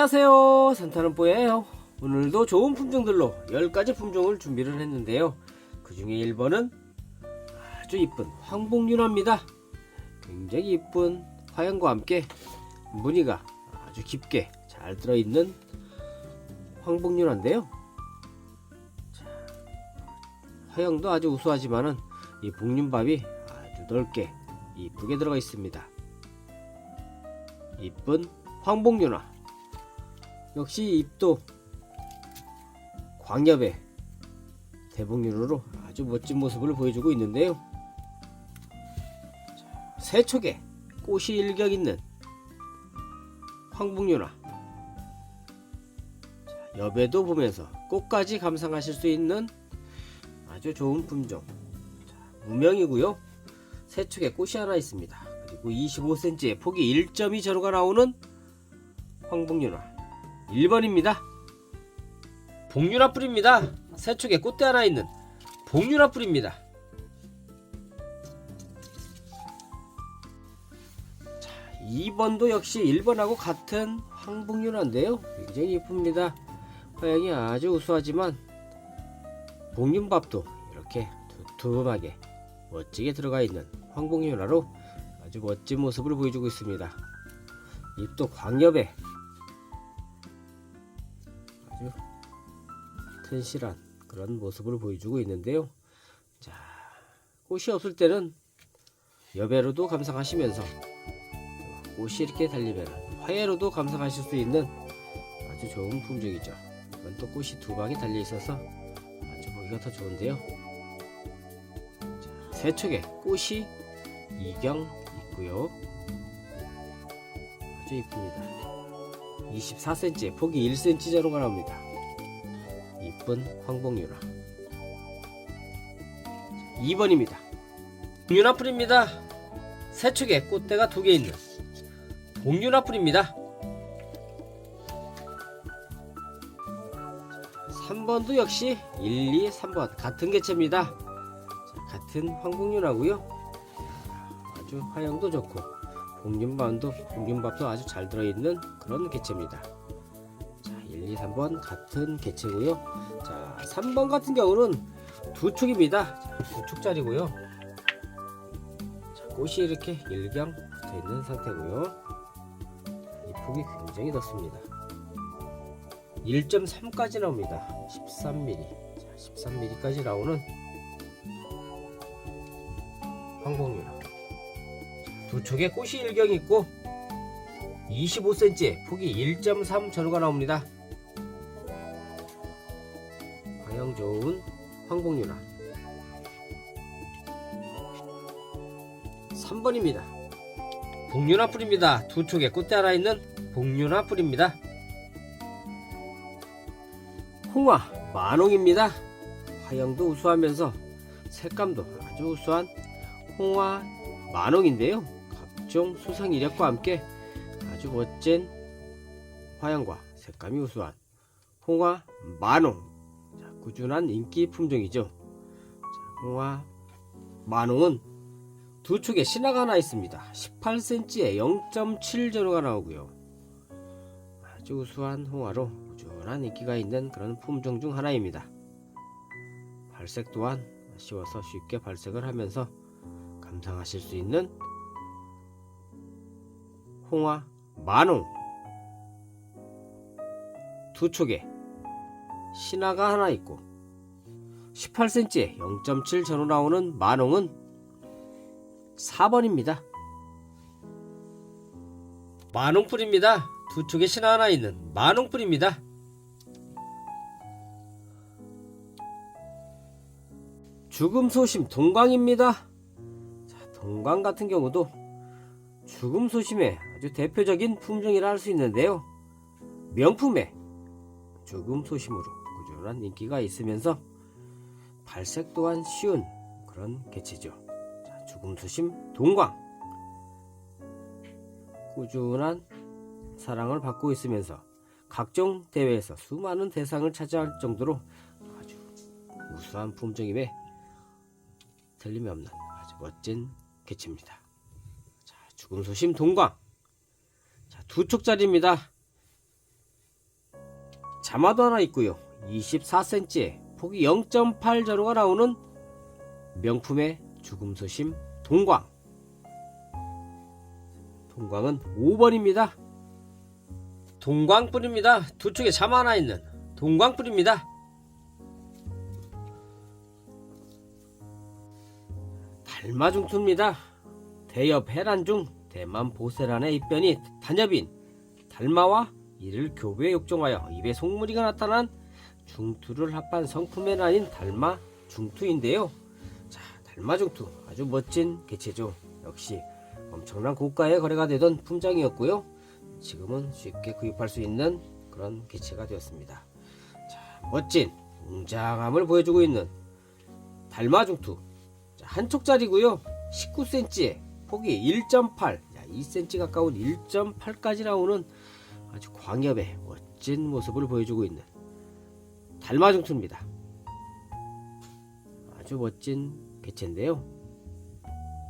안녕하세요. 산타는 뽀예요. 오늘도 좋은 품종들로 10가지 품종을 준비를 했는데요. 그 중에 1번은 아주 이쁜 황복윤화입니다. 굉장히 이쁜 화형과 함께 무늬가 아주 깊게 잘 들어있는 황복윤화인데요. 자, 화형도 아주 우수하지만은 이 복륜밥이 아주 넓게 이쁘게 들어가 있습니다. 이쁜 황복윤화 역시 잎도 광엽의 대복륜으로 아주 멋진 모습을 보여주고 있는데요. 자, 세촉에 꽃이 일격 있는. 자, 여배도 보면서 꽃까지 감상하실 수 있는 아주 좋은 품종. 자, 무명이고요. 세촉에 꽃이 하나 있습니다. 그리고 25cm의 폭이 1.2 전후가 나오는 황복륜화. 1번입니다. 복륜화 뿌리입니다. 새촉에 꽃대 하나 있는 복륜화 뿌리입니다. 자, 2번도 역시 1번하고 같은 황복륜화인데요. 굉장히 예쁩니다. 화양이 아주 우수하지만 복륜밥도 이렇게 두툼하게 멋지게 들어가 있는 황복륜화로 아주 멋진 모습을 보여주고 있습니다. 잎도 광엽에 튼실한 그런 모습을 보여주고 있는데요. 자, 꽃이 없을 때는 여배로도 감상하시면서 꽃이 이렇게 달리면 화예로도 감상하실 수 있는 아주 좋은 품종이죠. 이건 또 꽃이 두 방이 달려 있어서 아주 보기가 더 좋은데요. 자, 세척에 꽃이 이경 있고요. 아주 이쁩니다. 24cm, 폭이 1cm 정도가 나옵니다. 이쁜 황복유라. 2번입니다. 복유나풀입니다. 세축에 꽃대가 두 개 있는 복유나풀입니다. 3번도 역시 1, 2, 3번 같은 개체입니다. 자, 같은 황복유라고요. 아주 화형도 좋고 복륜밥도 복륜밥도 아주 잘 들어있는 그런 개체입니다. 자, 1, 2, 3번 같은 개체고요. 자, 3번 같은 경우는 두 축입니다. 자, 두 축짜리고요. 자, 꽃이 이렇게 일경 붙어 있는 상태고요. 이 폭이 굉장히 넓습니다. 1.3까지 나옵니다. 13mm. 자, 13mm까지 나오는 황복륜. 두 촉에 꽃이 일경 있고 25cm 폭이 1.3 전후가 나옵니다. 좋은 황복유라 3번입니다. 복륜화 뿌리입니다. 두 촉에 꽃대 하나 있는 복륜화 뿌리입니다. 홍화 만홍입니다. 화형도 우수하면서 색감도 아주 우수한 홍화 만홍인데요. 각종 수상 이력과 함께 아주 멋진 화양과 색감이 우수한 홍화 만홍 자, 꾸준한 인기 품종이죠. 자, 홍화 만홍은 두 축에 신화가 하나 있습니다. 18cm에 0.7 전후가 나오고요. 아주 우수한 홍화로 꾸준한 인기가 있는 그런 품종 중 하나입니다. 발색 또한 쉬워서 쉽게 발색을 하면서 감상하실 수 있는 홍화 만홍 두 촉에 신화가 하나 있고 18cm에 0.7 전후 나오는 만홍은 4번입니다. 만홍풀입니다. 두 촉에 신화 하나 있는 만홍풀입니다. 죽음 소심 동광입니다. 자, 동광 같은 경우도 죽음 소심의 아주 대표적인 품종이라 할 수 있는데요. 명품의 죽음 소심으로 꾸준한 인기가 있으면서 발색 또한 쉬운 그런 개체죠. 자, 죽음 소심 동광 꾸준한 사랑을 받고 있으면서 각종 대회에서 수많은 대상을 차지할 정도로 아주 우수한 품종임에 틀림이 없는 아주 멋진 개체입니다. 자, 죽음 소심 동광. 자, 두 촉짜리입니다. 자마도 하나 있고요. 24cm에 폭이 0.8 전후가 나오는 명품의 죽음소심 동광. 동광은 5번입니다. 동광뿔입니다. 두 쪽에 잠 하나 있는 동광뿔입니다. 달마중투입니다. 대엽 해란 중 대만 보세란의 입변이 단엽인 달마와 이를 교배에 욕정하여 입에 속무리가 나타난 중투를 합한 성품의 난인 달마 중투인데요. 자, 달마 중투 아주 멋진 개체죠. 역시 엄청난 고가의 거래가 되던 품장이었고요. 지금은 쉽게 구입할 수 있는 그런 개체가 되었습니다. 자, 멋진 웅장함을 보여주고 있는 달마 중투 자, 한쪽짜리고요. 19cm에 폭이 1.8, 2cm 가까운 1.8까지 나오는 아주 광엽의 멋진 모습을 보여주고 있는 달마중투입니다. 아주 멋진 개체인데요.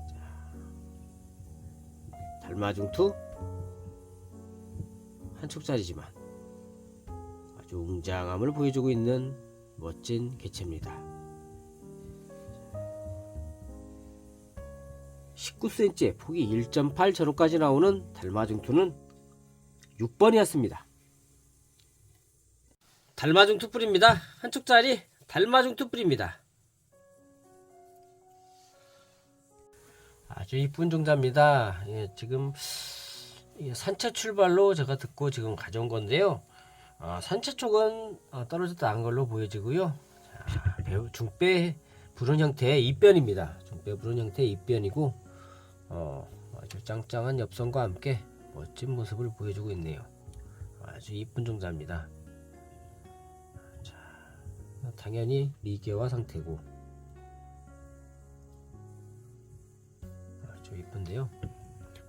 자, 달마중투 한쪽짜리지만 아주 웅장함을 보여주고 있는 멋진 개체입니다. 19cm에 폭이 1.8 전후까지 나오는 달마중투는 6번이었습니다. 달마중 투 뿔입니다. 한쪽짜리 달마중 투 뿔입니다. 아주 이쁜 종자입니다. 예, 지금 산채 출발로 제가 듣고 지금 가져온 건데요. 아, 산채 쪽은 어, 떨어졌다 안 걸로 보여지고요. 자, 배우 중배 부른 형태의 입변입니다. 중배 부른 형태의 입변이고 어, 아주 짱짱한 엽선과 함께 멋진 모습을 보여주고 있네요. 아주 이쁜 종자입니다. 자, 당연히 미개화 상태고 아주 이쁜데요.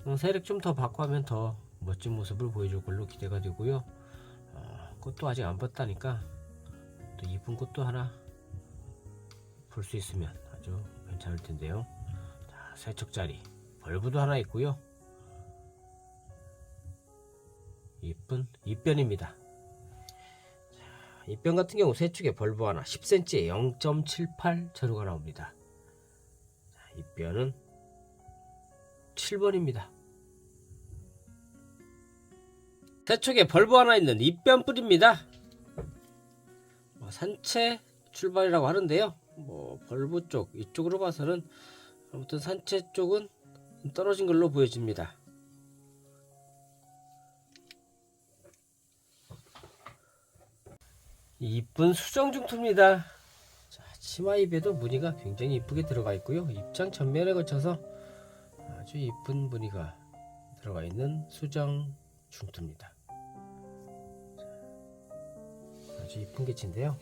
어, 세력 좀더 받고 하면 더 멋진 모습을 보여줄 걸로 기대가 되고요. 어, 꽃도 아직 안 봤다니까 또 이쁜 꽃도 하나 볼 수 있으면 아주 괜찮을 텐데요. 자, 세척짜리 벌브도 하나 있고요. 이쁜 입변입니다. 자, 입변 같은 경우 세 축에 벌브 하나 10cm에 0.78 전후가 나옵니다. 자, 입변은 7번입니다. 세 축에 벌브 하나 있는 입변 뿔입니다. 뭐 산채 출발이라고 하는데요. 뭐 벌브 쪽 이쪽으로 봐서는 아무튼 산채 쪽은 떨어진 걸로 보여집니다. 이쁜 수정 중투입니다. 자, 치마 입에도 무늬가 굉장히 이쁘게 들어가 있고요. 입장 전면에 걸쳐서 아주 이쁜 무늬가 들어가 있는 수정 중투입니다. 자, 아주 이쁜 개체인데요.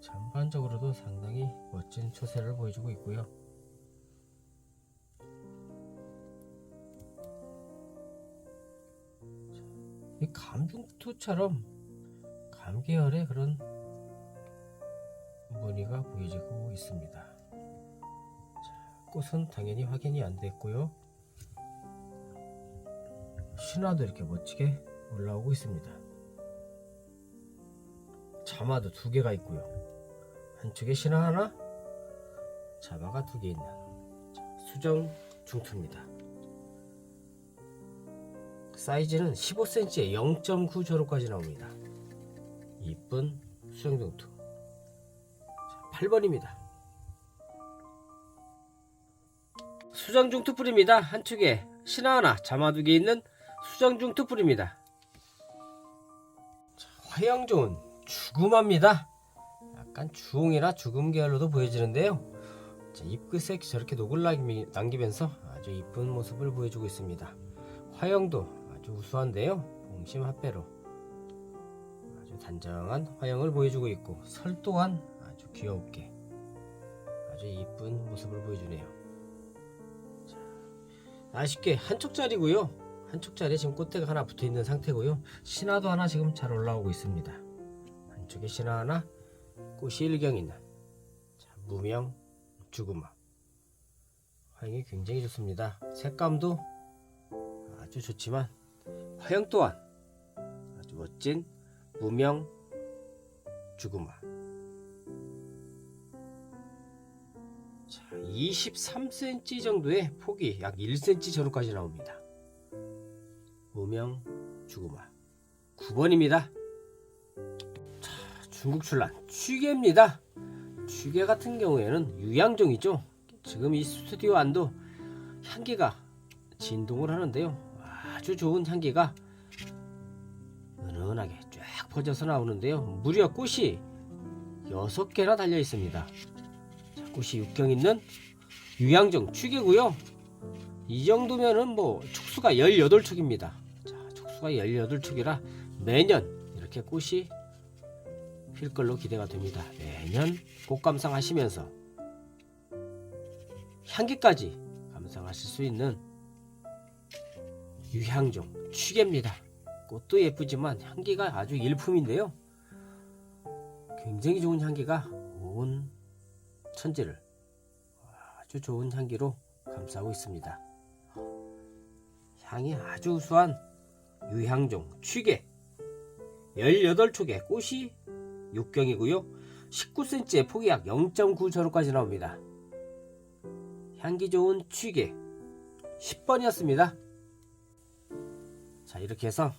전반적으로도 상당히 멋진 초세를 보여주고 있고요. 이 감중투처럼 감계열의 그런 무늬가 보여지고 있습니다. 자, 꽃은 당연히 확인이 안 됐고요. 신화도 이렇게 멋지게 올라오고 있습니다. 자마도 두 개가 있고요. 한쪽에 신화 하나, 자마가 두 개 있는 자, 수정 중투입니다. 사이즈는 15cm에 0.9 조로까지 나옵니다. 이쁜 수정 중투. 8번입니다. 수정 중투 뿔입니다. 한쪽에 신화 하나, 개 있는 수정 중투 뿔입니다. 자, 화형 좋은 죽음합니다. 약간 주홍이나 죽음 계열로도 보여지는데요. 자, 잎끝에 저렇게 남기- 남기면서 아주 이쁜 모습을 보여주고 있습니다. 화형도 아주 우수한데요. 봉심 합배로 아주 단정한 화형을 보여주고 있고 설 또한 아주 귀엽게 아주 이쁜 모습을 보여주네요. 자, 아쉽게 한쪽짜리고요. 한쪽짜리에 지금 꽃대가 하나 붙어 있는 상태고요. 신화도 하나 지금 잘 올라오고 있습니다. 한쪽에 신화 하나, 꽃이 일경 있는 자, 무명 죽음아 화형이 굉장히 좋습니다. 색감도 아주 좋지만 화형 또한 아주 멋진 무명 주구마. 자, 23cm 정도의 폭이 약 1cm 전후까지 나옵니다. 무명 주구마 9번입니다. 자, 중국 출란 취계입니다. 취계 같은 경우에는 유양종이죠. 지금 이 스튜디오 안도 향기가 진동을 하는데요. 아주 좋은 향기가 은은하게 쫙 퍼져서 나오는데요. 무려 꽃이 6개나 달려 있습니다. 자, 꽃이 육경 있는 유양종 취계고요. 이 정도면은 뭐 축수가 18축입니다. 자, 축수가 18축이라 매년 이렇게 꽃이 필 걸로 기대가 됩니다. 매년 꽃 감상하시면서 향기까지 감상하실 수 있는 유향종 취계입니다. 꽃도 예쁘지만 향기가 아주 일품인데요. 굉장히 좋은 향기가 온 천지를 아주 좋은 향기로 감싸고 있습니다. 향이 아주 우수한 유향종 취계 18촉의 꽃이 6경이고요. 19cm의 폭이 약 0.9 전후까지 나옵니다. 향기 좋은 취계 10번이었습니다. 자 이렇게 해서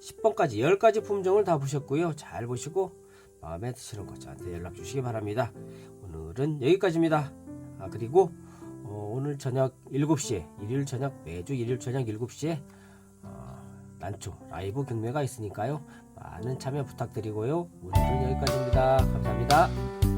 10번까지 10가지 품종을 다 보셨고요. 잘 보시고 마음에 드시는 것 저한테 연락 주시기 바랍니다. 오늘은 여기까지입니다. 아 그리고 어, 오늘 저녁 7시에 일요일 저녁 매주 일요일 저녁 7시에 어, 난초 라이브 경매가 있으니까요. 많은 참여 부탁드리고요. 오늘은 여기까지입니다. 감사합니다.